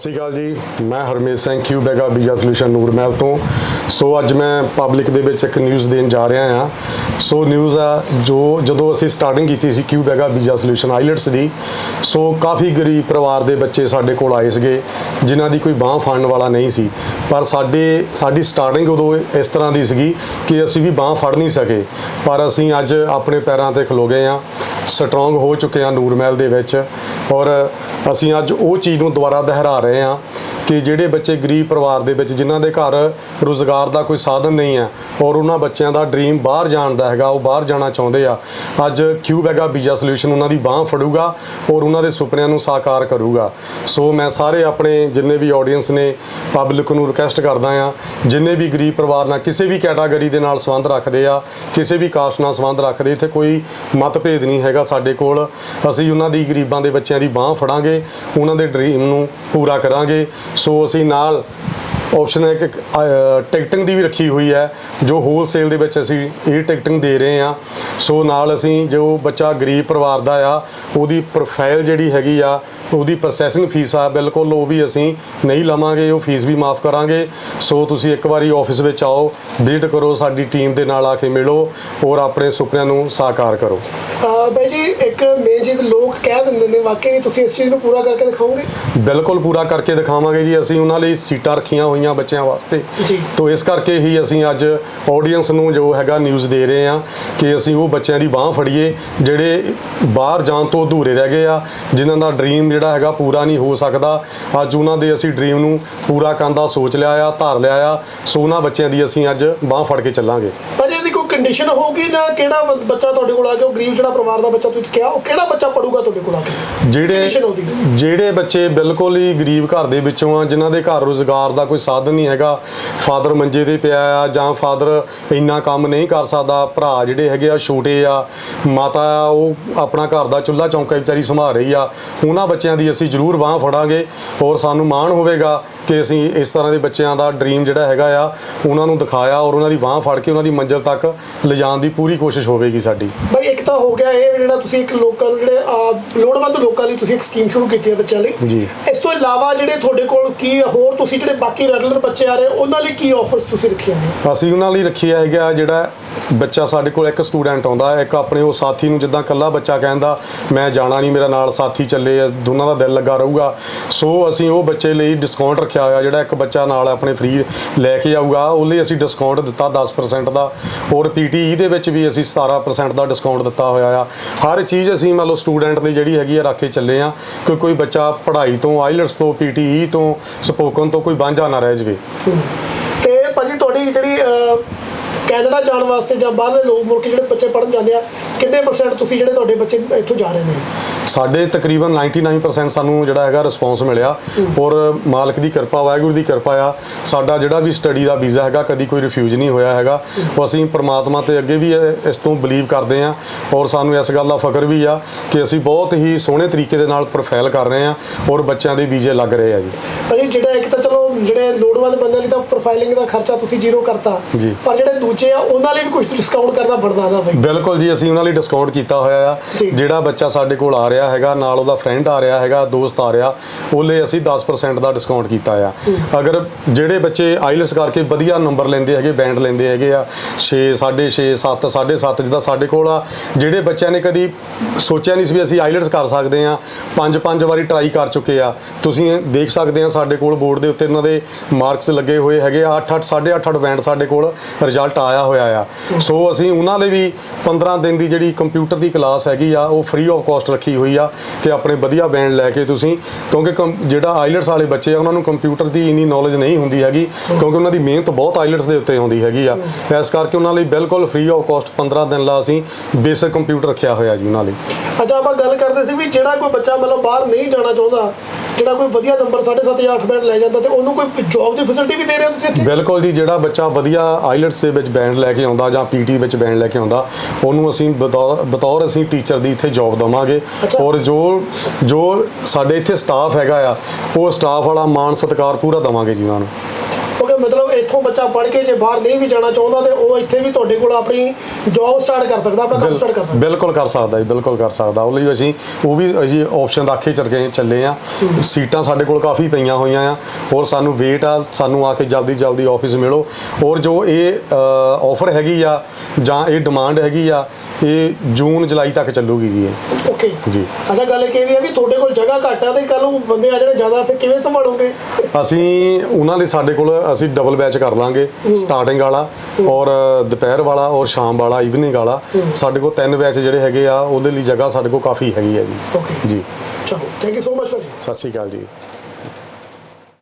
ਸਤਿ ਸ਼੍ਰੀ ਅਕਾਲ ਜੀ। ਮੈਂ ਹਰਮੇਸ਼ ਸਿੰਘ ਕਿਊ ਬੈਗਾ ਬੀਜਾ ਸੋਲੂਸ਼ਨ ਨੂਰਮਹਿਲ ਤੋਂ। ਸੋ ਅੱਜ ਮੈਂ ਪਬਲਿਕ ਦੇ ਵਿੱਚ ਇੱਕ ਨਿਊਜ਼ ਦੇਣ ਜਾ ਰਿਹਾ ਹਾਂ। ਸੋ ਨਿਊਜ਼ ਆ ਜੋ ਜਦੋਂ ਅਸੀਂ ਸਟਾਰਟਿੰਗ ਕੀਤੀ ਸੀ ਕਿਊ ਬੈਗਾ ਬੀਜਾ ਸੋਲੂਸ਼ਨ ਆਈਲਟਸ ਦੀ, ਸੋ ਕਾਫੀ ਗਰੀਬ ਪਰਿਵਾਰ ਦੇ ਬੱਚੇ ਸਾਡੇ ਕੋਲ ਆਏ ਸੀਗੇ, ਜਿਨ੍ਹਾਂ ਦੀ ਕੋਈ ਬਾਹ ਫੜਨ ਵਾਲਾ ਨਹੀਂ ਸੀ। ਪਰ ਸਾਡੇ, ਸਾਡੀ ਸਟਾਰਟਿੰਗ ਉਦੋਂ ਇਸ ਤਰ੍ਹਾਂ ਦੀ ਸੀਗੀ ਕਿ ਅਸੀਂ ਵੀ ਬਾਹ ਫੜ ਨਹੀਂ ਸਕੇ। ਪਰ ਅਸੀਂ ਅੱਜ ਆਪਣੇ ਪੈਰਾਂ ਤੇ ਖਲੋ ਗਏ ਹਾਂ। ਸਟਰੋਂਗ ਹੋ ਚੁੱਕੇ ਹਾਂ ਨੂਰਮਹਿਲ ਦੇ ਵਿੱਚ। ਔਰ ਅਸੀਂ ਅੱਜ ਉਹ ਚੀਜ਼ ਨੂੰ ਦੁਬਾਰਾ ਦੁਹਰਾ ਰਹੇ ਹਾਂ। ਕਿ ਜਿਹੜੇ ਬੱਚੇ ਗਰੀਬ ਪਰਿਵਾਰ ਦੇ ਵਿੱਚ, ਜਿਨ੍ਹਾਂ ਦੇ ਘਰ ਰੋਜ਼ਗਾਰ ਦਾ ਕੋਈ ਸਾਧਨ ਨਹੀਂ ਹੈ, ਔਰ ਉਹਨਾਂ ਬੱਚਿਆਂ ਦਾ ਡ੍ਰੀਮ ਬਾਹਰ ਜਾਣ ਦਾ ਹੈਗਾ, ਉਹ ਬਾਹਰ ਜਾਣਾ ਚਾਹੁੰਦੇ ਆ, ਅੱਜ ਕਿਊਬ ਹੈਗਾ ਵੀਜ਼ਾ ਸੋਲੂਸ਼ਨ ਉਹਨਾਂ ਦੀ ਬਾਹ ਫੜੂਗਾ ਔਰ ਉਹਨਾਂ ਦੇ ਸੁਪਨਿਆਂ ਨੂੰ ਸਾਕਾਰ ਕਰੂਗਾ। ਸੋ ਮੈਂ ਸਾਰੇ ਆਪਣੇ ਜਿੰਨੇ ਵੀ ਆਡੀਅנס ਨੇ ਪਬਲਿਕ ਨੂੰ ਰਿਕਵੈਸਟ ਕਰਦਾ ਆ, ਜਿੰਨੇ ਵੀ ਗਰੀਬ ਪਰਿਵਾਰ ਨਾਲ ਕਿਸੇ ਵੀ ਕੈਟਾਗਰੀ ਦੇ ਨਾਲ ਸੰਬੰਧ ਰੱਖਦੇ ਆ, ਕਿਸੇ ਵੀ ਕਾਸਟ ਨਾਲ ਸੰਬੰਧ ਰੱਖਦੇ, ਇੱਥੇ ਕੋਈ ਮਤਭੇਦ ਨਹੀਂ ਹੈਗਾ ਸਾਡੇ ਕੋਲ। ਅਸੀਂ ਉਹਨਾਂ ਦੀ ਗਰੀਬਾਂ ਦੇ ਬੱਚਿਆਂ ਦੀ ਬਾਹ ਫੜਾਂਗੇ, ਉਹਨਾਂ ਦੇ ਡ੍ਰੀਮ ਨੂੰ ਪੂਰਾ ਕਰਾਂਗੇ। ਸੋ ਅਸੀਂ ਨਾਲ ਆਪਸ਼ਨ ਹੈ ਕਿ ਟਿਕਟਿੰਗ ਦੀ ਵੀ ਰੱਖੀ ਹੋਈ ਹੈ, ਜੋ ਹੋਲਸੇਲ ਦੇ ਵਿੱਚ ਅਸੀਂ ਇਹ ਟਿਕਟਿੰਗ ਦੇ ਰਹੇ ਹਾਂ। ਸੋ ਨਾਲ ਅਸੀਂ ਜੋ ਬੱਚਾ ਗਰੀਬ ਪਰਿਵਾਰ ਦਾ ਆ, ਉਹਦੀ ਪ੍ਰੋਫਾਈਲ ਜਿਹੜੀ ਹੈਗੀ ਆ, ਉਹਦੀ ਪ੍ਰੋਸੈਸਿੰਗ ਫੀਸ ਆ, ਬਿਲਕੁਲ ਉਹ ਵੀ ਅਸੀਂ ਨਹੀਂ ਲਵਾਂਗੇ, ਉਹ ਫੀਸ ਵੀ ਮਾਫ ਕਰਾਂਗੇ। ਸੋ ਤੁਸੀਂ ਇੱਕ ਵਾਰੀ ਆਫਿਸ ਵਿੱਚ ਆਓ ਵਿਜ਼ਿਟ ਕਰੋ, ਸਾਡੀ ਟੀਮ ਦੇ ਨਾਲ ਆ ਕੇ ਮਿਲੋ, ਔਰ ਆਪਣੇ ਸੁਪਨਿਆਂ ਨੂੰ ਸਾਕਾਰ ਕਰੋ। ਬਾਈ ਜੀ, ਇੱਕ ਮੇਨ ਚੀਜ਼ ਲੋਕ ਕਹਿ ਦਿੰਦੇ ਨੇ ਵਾਕਈ ਤੁਸੀਂ ਇਸ ਚੀਜ਼ ਨੂੰ ਪੂਰਾ ਕਰਕੇ ਦਿਖਾਓਗੇ? ਬਿਲਕੁਲ ਪੂਰਾ ਕਰਕੇ ਦਿਖਾਵਾਂਗੇ ਜੀ ਅਸੀਂ ਉਹਨਾਂ ਲਈ ਸੀਟਾਂ ਰੱਖੀਆਂ ਹੋਈਆਂ ਬੱਚਿਆਂ ਵਾਸਤੇ। ਜੀ। ਤੋਂ ਇਸ ਕਰਕੇ ਹੀ ਅਸੀਂ ਅੱਜ ਆਡੀਅנס ਨੂੰ ਜੋ ਹੈਗਾ ਨਿਊਜ਼ ਦੇ ਰਹੇ ਹਾਂ ਕਿ ਅਸੀਂ ਉਹ ਬੱਚਿਆਂ ਦੀ ਬਾਹ ਫੜੀਏ ਜਿਹੜੇ ਬਾਹਰ ਜਾਣ ਤੋਂ ਅਧੂਰੇ ਰਹਿ ਗਏ ਆ ਜਿਨ੍ਹਾਂ ਦਾ ਡ੍ਰੀਮ ਜਿਹੜਾ ਹੈਗਾ ਪੂਰਾ ਨਹੀਂ ਹੋ ਸਕਦਾ। ਅੱਜ ਉਹਨਾਂ ਦੇ ਅਸੀਂ ਡ੍ਰੀਮ ਨੂੰ ਪੂਰਾ ਕਰਨ ਦਾ ਸੋਚ ਲਿਆ ਆ ਧਾਰ ਲਿਆ ਆ। ਸੋ ਉਹਨਾਂ ਬੱਚਿਆਂ ਦੀ ਅਸੀਂ ਅੱਜ ਬਾਹ ਫੜ ਕੇ ਚੱਲਾਂਗੇ। ਪਰ ਇਹਦੀ ਕੰਡੀਸ਼ਨ ਹੋਊਗੀ ਜਾਂ ਕਿਹੜਾ ਬ- ਬੱਚਾ ਤੁਹਾਡੇ ਕੋਲ ਆ ਕੇ ਉਹ ਗਰੀਬ ਜਿਹੜਾ ਪਰਿਵਾਰ ਦਾ ਬੱਚਾ ਤੁਸੀਂ ਕਿਹਾ ਉਹ ਕਿਹੜਾ ਬੱਚਾ ਪੜੂਗਾ ਤੁਹਾਡੇ ਕੋਲ ਆ ਕੇ ਜਿਹੜੇ Condition ਹੁੰਦੀ ਹੈ। ਜਿਹੜੇ ਬੱਚੇ ਬਿਲਕੁਲ ਹੀ ਗਰੀਬ ਘਰ ਦੇ ਵਿੱਚੋਂ ਆ ਜਿਨ੍ਹਾਂ ਦੇ ਘਰ ਰੋਜ਼ਗਾਰ ਦਾ ਕੋਈ ਸਾਧਨ ਨਹੀਂ ਹੈਗਾ ਫਾਦਰ ਮੰਜੇ ਤੇ ਪਿਆ ਆ ਜਾਂ ਫਾਦਰ ਇੰਨਾ ਕੰਮ ਨਹੀਂ ਕਰ ਸਕਦਾ ਭਰਾ ਜਿਹੜੇ ਹੈਗੇ ਆ ਛੋਟੇ ਆ ਮਾਤਾ ਆ ਉਹ ਆਪਣਾ ਘਰ ਦਾ ਚੁੱਲ੍ਹਾ ਚੌਂਕਾ ਵਿਚਾਰੀ ਸੰਭਾਲ ਰਹੀ ਆ ਉਹਨਾਂ ਬੱਚਿਆਂ ਦੀ ਅਸੀਂ ਜ਼ਰੂਰ ਬਾਹ ਫੜਾਂਗੇ ਔਰ ਸਾਨੂੰ ਮਾਣ ਹੋਵੇਗਾ ਕਿ ਅਸੀਂ ਇਸ ਤਰ੍ਹਾਂ ਦੇ ਬੱਚਿਆਂ ਦਾ ਡ੍ਰੀਮ ਜਿਹੜਾ ਹੈਗਾ ਆ ਉਹਨਾਂ ਨੂੰ ਦਿਖਾਇਆ ਔਰ ਉਹਨਾਂ ਦੀ ਬਾਹ ਫੜ ਕੇ ਉਹਨਾਂ ਦੀ ਮੰਜ਼ਿਲ ਤੱਕ ਲਿਜਾਣ ਦੀ ਪੂਰੀ ਕੋਸ਼ਿਸ਼ ਹੋਵੇਗੀ ਸਾਡੀ। ਬਾਈ ਇੱਕ ਤਾਂ ਹੋ ਗਿਆ ਇਹ ਜਿਹੜਾ ਤੁਸੀਂ ਇੱਕ ਲੋਕਾਂ ਨੂੰ ਜਿਹੜੇ ਲੋੜਵੰਦ ਲੋਕਾਂ ਲਈ ਤੁਸੀਂ ਇੱਕ ਸਕੀਮ ਸ਼ੁਰੂ ਕੀਤੀ ਹੈ ਬੱਚਿਆਂ ਲਈ। ਜੀ। ਇਸ ਤੋਂ ਇਲਾਵਾ ਜਿਹੜੇ ਤੁਹਾਡੇ ਕੋਲ ਕੀ ਹੋਰ ਤੁਸੀਂ ਜਿਹੜੇ ਬਾਕੀ ਰੈਗੂਲਰ ਬੱਚੇ ਆ ਰਹੇ ਉਹਨਾਂ ਲਈ ਕੀ ਆਫਰਸ ਤੁਸੀਂ ਰੱਖੀਆਂ ਨੇ? ਅਸੀਂ ਉਹਨਾਂ ਲਈ ਰੱਖਿਆ ਹੈਗਾ ਜਿਹੜਾ ਬੱਚਾ ਸਾਡੇ ਕੋਲ ਇੱਕ ਸਟੂਡੈਂਟ ਆਉਂਦਾ, ਇੱਕ ਆਪਣੇ ਉਹ ਸਾਥੀ ਨੂੰ ਜਿੱਦਾਂ ਕੱਲਾ ਬੱਚਾ ਕਹਿੰਦਾ, ਮੈਂ ਜਾਣਾ ਨਹੀਂ, ਮੇਰਾ ਨਾਲ ਸਾਥੀ ਚੱਲੇ ਆ, ਦੋਨਾਂ ਦਾ ਦਿਲ ਲੱਗਾ ਰਹੂਗਾ। ਸੋ ਅਸੀਂ ਉਹ ਬੱਚੇ ਲਈ ਡਿਸਕਾਊਂਟ ਰੱਖਿਆ ਹੋਇਆ, ਜਿਹੜਾ ਇੱਕ ਬੱਚਾ ਨਾਲ ਆਪਣੇ ਫ੍ਰੀ ਲੈ ਕੇ ਆਊਗਾ, ਉਹ ਲਈ ਅਸੀਂ ਡਿਸਕਾਊਂਟ ਦਿੱਤਾ 10% ਦਾ। ਔਰ ਪੀਟੀਈ ਦੇ ਵਿੱਚ ਵੀ ਅਸੀਂ 17% ਦਾ ਡਿਸਕਾਊਂਟ ਦਿੱਤਾ ਹੋਇਆ ਆ। ਹਰ ਚੀਜ਼ ਅਸੀਂ ਮੰਨ ਲਓ ਸਟੂਡੈਂਟ ਲਈ ਜਿਹੜੀ ਹੈਗੀ ਆ, ਰੱਖ ਕੇ ਚੱਲੇ ਆ। ਕਿ ਕੋਈ ਬੱਚਾ ਪੜ੍ਹਾਈ ਤੋਂ, ਆਈਲਟਸ ਤੋਂ ਪੀਟੀਈ ਤੋਂ, ਸਪੋਕਨ ਤੋਂ ਕੋਈ ਵਾਂਝਾ ਨਾ ਰਹਿ ਜਾਵੇ। ਤੇ ਭਾਜੀ, ਤੁਹਾਡੀ ਜਿਹੜੀ ਕੈਨੇਡਾ ਜਾਣ ਵਾਸਤੇ ਜਾਂ ਬਾਹਰਲੇ ਲੋਕ ਮੁਲਕ ਜਿਹੜੇ ਬੱਚੇ ਪੜਨ ਜਾਂਦੇ ਆ ਕਿੰਨੇ ਪਰਸੈਂਟ ਤੁਸੀਂ ਜਿਹੜੇ ਤੁਹਾਡੇ ਬੱਚੇ ਇੱਥੋਂ ਜਾ ਰਹੇ ਨੇ? ਸਾਡੇ ਤਕਰੀਬਨ 99% ਸਾਨੂੰ ਜਿਹੜਾ ਹੈਗਾ ਰਿਸਪੌਂਸ ਮਿਲਿਆ। ਔਰ ਮਾਲਕ ਦੀ ਕਿਰਪਾ ਵਾਹਿਗੁਰੂ ਦੀ ਕਿਰਪਾ ਆ। ਸਾਡਾ ਜਿਹੜਾ ਵੀ ਸਟੱਡੀ ਦਾ ਵੀਜ਼ਾ ਹੈਗਾ ਕਦੀ ਕੋਈ ਰਿਫਿਊਜ਼ ਨਹੀਂ ਹੋਇਆ ਹੈਗਾ। ਉਹ ਅਸੀਂ ਪ੍ਰਮਾਤਮਾ ਤੇ ਅੱਗੇ ਵੀ ਇਸ ਤੋਂ ਬਲੀਵ ਕਰਦੇ ਆ ਔਰ ਸਾਨੂੰ ਇਸ ਗੱਲ ਦਾ ਫਖਰ ਵੀ ਆ ਕਿ ਅਸੀਂ ਬਹੁਤ ਹੀ ਸੋਹਣੇ ਤਰੀਕੇ ਦੇ ਨਾਲ ਪ੍ਰੋਫਾਈਲ ਕਰ ਰਹੇ ਆ ਔਰ ਬੱਚਿਆਂ ਦੇ ਵੀਜ਼ੇ ਲੱਗ ਰਹੇ ਆ ਜੀ। ਭਾਜੀ ਜਿਹੜਾ ਇੱਕ ਤਾਂ ਚਲੋ ਜਿਹੜੇ ਲੋੜਵੰਦ ਬੰਦੇ ਲਈ ਤਾਂ ਪ੍ਰੋਫਾਈਲਿੰਗ ਦਾ ਖਰਚਾ ਤੁਸੀਂ ਜ਼ੀਰੋ ਕਰਤਾ। ਪਰ ਜਿਹੜੇ ਦੂਜੇ ਆ ਉਹਨਾਂ ਲਈ ਵੀ ਕੁਝ ਡਿਸਕਾਊਂਟ ਕਰਨਾ ਬਣਦਾ ਨਾ ਭਾਈ ਬਿਲਕੁਲ ਜੀ ਅਸੀਂ ਉਹਨਾਂ ਲਈ ਡਿਸਕਾਊਂਟ ਕੀਤਾ ਹੋਇਆ ਆ। ਜਿਹੜਾ ਬੱਚਾ ਸਾਡੇ ਕੋਲ ਆ ਰਿਹਾ ਹੈਗਾ ਨਾਲ ਉਹਦਾ ਫਰੈਂਡ ਆ ਰਿਹਾ ਹੈਗਾ ਦੋਸਤ ਆ ਰਿਹਾ ਉਹ ਲਈ ਅਸੀਂ 10% ਦਾ ਡਿਸਕਾਊਂਟ ਕੀਤਾ ਆ। ਅਗਰ ਜਿਹੜੇ ਬੱਚੇ ਆਈਲੈਟਸ ਕਰਕੇ ਵਧੀਆ ਨੰਬਰ ਲੈਂਦੇ ਹੈਗੇ ਬੈਂਡ ਲੈਂਦੇ ਹੈਗੇ ਆ 6 6.5 7 7.5 ਜਿੱਦਾਂ ਸਾਡੇ ਕੋਲ ਆ ਜਿਹੜੇ ਬੱਚਿਆਂ ਨੇ ਕਦੀ ਸੋਚਿਆ ਨਹੀਂ ਸੀ ਵੀ ਅਸੀਂ ਆਈਲੈਟਸ ਕਰ ਸਕਦੇ ਆ ਪੰਜ ਪੰਜ ਵਾਰੀ ਟਰਾਈ ਕਰ ਚੁੱਕੇ ਆ। ਤੁਸੀਂ ਦੇਖ ਸਕਦੇ ਆ ਸਾਡੇ ਕੋਲ ਬੋਰਡ ਦੇ ਉੱਤੇ ਉਹਨਾਂ ਦੇ ਮਾਰਕਸ ਲੱਗੇ ਹੋਏ ਹੈਗੇ ਆ 8 8 8.5 8 ਬੈਂਡ ਸਾਡੇ ਕੋਲ ਰਿਜ਼ਲਟ ਆਇਆ ਹੋਇਆ ਆ। ਸੋ ਅਸੀਂ ਉਹਨਾਂ ਲਈ ਵੀ 15 ਦਿਨ ਦੀ ਜਿਹੜੀ ਕੰਪਿਊਟਰ ਦੀ ਕਲਾਸ ਹੈਗੀ ਆ, ਉਹ ਫ੍ਰੀ ਆਫ ਕਾਸਟ ਰੱਖੀ ਹੋਈ ਆ ਕਿ ਆਪਣੇ ਵਧੀਆ ਬੈਂਡ ਲੈ ਕੇ ਤੁਸੀਂ, ਕਿਉਂਕਿ ਜਿਹੜਾ ਆਈਲਟਸ ਵਾਲੇ ਬੱਚੇ ਆ, ਉਹਨਾਂ ਨੂੰ ਕੰਪਿਊਟਰ ਦੀ ਇੰਨੀ ਨੌਲੇਜ ਨਹੀਂ ਹੁੰਦੀ ਹੈਗੀ, ਕਿਉਂਕਿ ਉਹਨਾਂ ਦੀ ਮਿਹਨਤ ਬਹੁਤ ਆਈਲਟਸ ਦੇ ਉੱਤੇ ਹੁੰਦੀ ਹੈਗੀ ਆ। ਇਸ ਕਰਕੇ ਉਹਨਾਂ ਲਈ ਬਿਲਕੁਲ ਫ੍ਰੀ ਆਫ ਕਾਸਟ 15 ਦਿਨ ਲਾ ਅਸੀਂ ਬੇਸਿਕ ਕੰਪਿਊਟਰ ਰੱਖਿਆ ਹੋਇਆ ਜੀ ਉਹਨਾਂ ਲਈ। ਅੱਛਾ, ਆਪਾਂ ਗੱਲ ਕਰਦੇ ਸੀ ਵੀ ਜਿਹੜਾ ਕੋਈ ਬੱਚਾ ਮਤਲਬ ਬਾਹਰ ਨਹੀਂ ਜਾਣਾ ਚਾਹੁੰਦਾ ਜਿਹੜਾ ਕੋਈ ਵਧੀਆ ਨੰਬਰ 7.5 ਜਾਂ 8 ਬੈਂਡ ਲੈ ਜਾਂਦਾ ਤੇ ਉਹਨੂੰ ਕੋਈ ਜੌਬ ਦੀ ਫੈਸਿਲਿਟੀ ਵੀ ਦੇ ਰਹੇ ਹੋ ਤੁਸੀਂ ਇੱਥੇ? ਬਿਲਕੁਲ ਜੀ ਜਿਹੜਾ ਬੱਚਾ ਵਧੀਆ ਆਈਲਟਸ ਦੇ ਵਿੱਚ ਬੈਂਡ ਲੈ ਕੇ ਆਉਂਦਾ ਜਾਂ ਪੀਟੀ ਵਿੱਚ ਬੈਂਡ ਲੈ ਕੇ ਆਉਂਦਾ ਉਹਨੂੰ ਅਸੀਂ ਬਤੌਰ ਅਸੀਂ ਟੀਚਰ ਦੀ ਇੱਥੇ ਜੌਬ ਦਵਾਂਗੇ। ਔਰ ਜੋ ਜੋ ਸਾਡੇ ਇੱਥੇ ਸਟਾਫ ਹੈਗਾ ਆ ਉਹ ਸਟਾਫ ਵਾਲਾ ਮਾਣ ਸਤਿਕਾਰ ਪੂਰਾ ਦਵਾਂਗੇ ਜੀ ਉਹਨਾਂ ਨੂੰ। ਮਤਲਬ ਇੱਥੋਂ ਬੱਚਾ ਪੜ੍ਹ ਕੇ ਜੇ ਬਾਹਰ ਨਹੀਂ ਵੀ ਜਾਣਾ ਚਾਹੁੰਦਾ ਤੇ ਉਹ ਇੱਥੇ ਵੀ ਤੁਹਾਡੇ ਕੋਲ ਆਪਣੀ ਜੌਬ ਸਟਾਰਟ ਕਰ ਸਕਦਾ ਆਪਣਾ ਕੰਮ ਸਟਾਰਟ ਕਰ ਸਕਦਾ। ਬਿਲਕੁਲ ਕਰ ਸਕਦਾ ਜੀ ਬਿਲਕੁਲ ਕਰ ਸਕਦਾ। ਉਹ ਲਈ ਅਸੀਂ ਉਹ ਵੀ ਅਸੀਂ ਆਪਸ਼ਨ ਰੱਖ ਕੇ ਚੱਲ ਚੱਲੇ ਆ ਸੀਟਾਂ ਸਾਡੇ ਕੋਲ ਕਾਫੀ ਪਈਆਂ ਹੋਈਆਂ ਆ। ਹੋਰ ਸਾਨੂੰ ਵੇਟ ਆ ਸਾਨੂੰ ਆ ਕੇ ਜਲਦੀ ਜਲਦੀ ਆਫਿਸ ਮਿਲੋ। ਔਰ ਜੋ ਇਹ ਆਫਰ ਹੈਗੀ ਆ ਜਾਂ ਇਹ ਡਿਮਾਂਡ ਹੈਗੀ ਆ ਇਹ ਜੂਨ ਜੁਲਾਈ ਤੱਕ ਚੱਲੂਗੀ ਜੀ ਇਹ। ਓਕੇ। ਜੀ। ਅੱਛਾ ਗੱਲ ਇਹ ਵੀ ਆ ਵੀ ਤੁਹਾਡੇ ਕੋਲ ਜਗ੍ਹਾ ਘੱਟ ਆ ਤੇ ਕੱਲ ਨੂੰ ਬੰਦੇ ਆ ਜਿਹੜੇ ਜ਼ਿਆਦਾ ਫਿਰ ਕਿਵੇਂ ਸੰਭਾਲੋਗੇ? ਅਸੀਂ ਉਹਨਾਂ ਲਈ ਸਾਡੇ ਕੋਲ ਅਸੀਂ ਡਬਲ ਬੈਚ ਕਰ ਲਾਂਗੇ। ਸਟਾਰਟਿੰਗ ਵਾਲਾ ਔਰ ਦੁਪਹਿਰ ਵਾਲਾ ਔਰ ਸ਼ਾਮ ਵਾਲਾ ਈਵਨਿੰਗ ਵਾਲਾ। ਸਾਡੇ ਕੋਲ ਤਿੰਨ ਬੈਚ ਜਿਹੜੇ ਹੈਗੇ ਆ ਉਹਦੇ ਲਈ ਜਗ੍ਹਾ ਸਾਡੇ ਕੋਲ ਕਾਫੀ ਹੈਗੀ ਆ ਜੀ। ਓਕੇ। ਜੀ। ਚਲੋ ਥੈਂਕ ਯੂ ਸੋ ਮਚ ਭਾਜੀ। ਸਤਿ ਸ਼੍ਰੀ ਅਕਾਲ ਜੀ।